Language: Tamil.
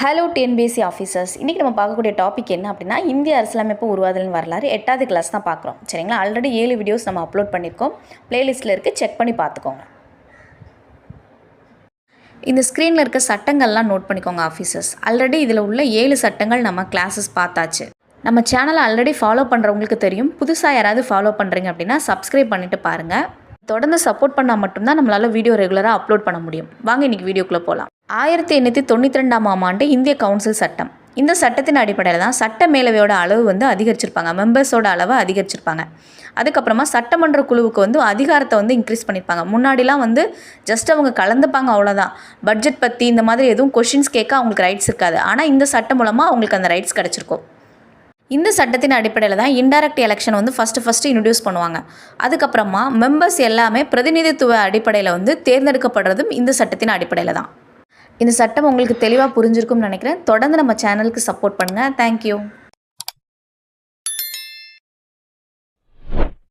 ஹலோ டிஎன்பிஎஸ்சி ஆஃபீஸர்ஸ் இன்றைக்கி நம்ம பார்க்கக்கூடிய டாபிக் என்ன அப்படின்னா இந்திய அரசியலமைப்பு உருவாதலின் வரலாறு எட்டாவது கிளாஸ் தான் பார்க்குறோம். சரிங்களா? ஆல்ரெடி ஏழு வீடியோஸ் நம்ம அப்லோட் பண்ணியிருக்கோம். பிளேலிஸ்ட்டில் இருக்குது செக் பண்ணி பார்த்துக்கோங்க. இந்த ஸ்க்ரீனில் இருக்க சட்டங்கள்லாம் நோட் பண்ணிக்கோங்க ஆஃபீஸர்ஸ் ஆல்ரெடி இதில் உள்ள ஏழு சட்டங்கள் நம்ம கிளாஸஸ் பார்த்தாச்சு. நம்ம சேனலை ஆல்ரெடி ஃபாலோ பண்ணுறவங்களுக்கு தெரியும். புதுசாக யாராவது ஃபாலோ பண்ணுறீங்க அப்படின்னா சப்ஸ்கிரைப் பண்ணிவிட்டு பாருங்கள் தொடர்ந்து சப்போர்ட் பண்ணால் மட்டும்தான் நம்மளால் வீடியோ ரெகுலராக அப்லோட் பண்ண முடியும். வாங்க இன்றைக்கி வீடியோக்குள்ளே போகலாம் ஆயிரத்தி எண்ணூற்றி தொண்ணூற்றி ரெண்டாம் ஆண்டு இந்திய கவுன்சில் சட்டம். இந்த சட்டத்தின் அடிப்படையில் தான் சட்ட மேலவையோட அளவு வந்து அதிகரிச்சிருப்பாங்க. மெம்பர்ஸோட அளவை அதிகரிச்சிருப்பாங்க. அதுக்கப்புறமா சட்டமன்ற குழுவுக்கு வந்து அதிகாரத்தை வந்து இன்க்ரீஸ் பண்ணியிருப்பாங்க முன்னாடிலாம் வந்து ஜஸ்ட் அவங்க கலந்துப்பாங்க அவ்வளோதான் பட்ஜெட் பற்றி இந்த மாதிரி எதுவும் கொஷின்ஸ் கேட்க அவங்களுக்கு ரைட்ஸ் இருக்காது. ஆனால் இந்த சட்டம் மூலமாக அவங்களுக்கு அந்த ரைட்ஸ் கிடச்சிருக்கும். இந்த சட்டத்தின் அடிப்படையில் தான் இன்டைரக்ட் எலெக்ஷன் வந்து ஃபஸ்ட்டு ஃபஸ்ட்டு இன்ட்ரடியூஸ் பண்ணுவாங்க. அதுக்கப்புறமா மெம்பர்ஸ் எல்லாமே பிரதிநிதித்துவ அடிப்படையில் வந்து தேர்ந்தெடுக்கப்படுறதும் இந்த சட்டத்தின் அடிப்படையில் தான். இந்த சட்டம் உங்களுக்கு தெளிவாக புரிஞ்சிருக்கும்னு நினைக்கிறேன். தொடர்ந்து நம்ம சேனலுக்கு சப்போர்ட் பண்ணுங்கள் தேங்க்யூ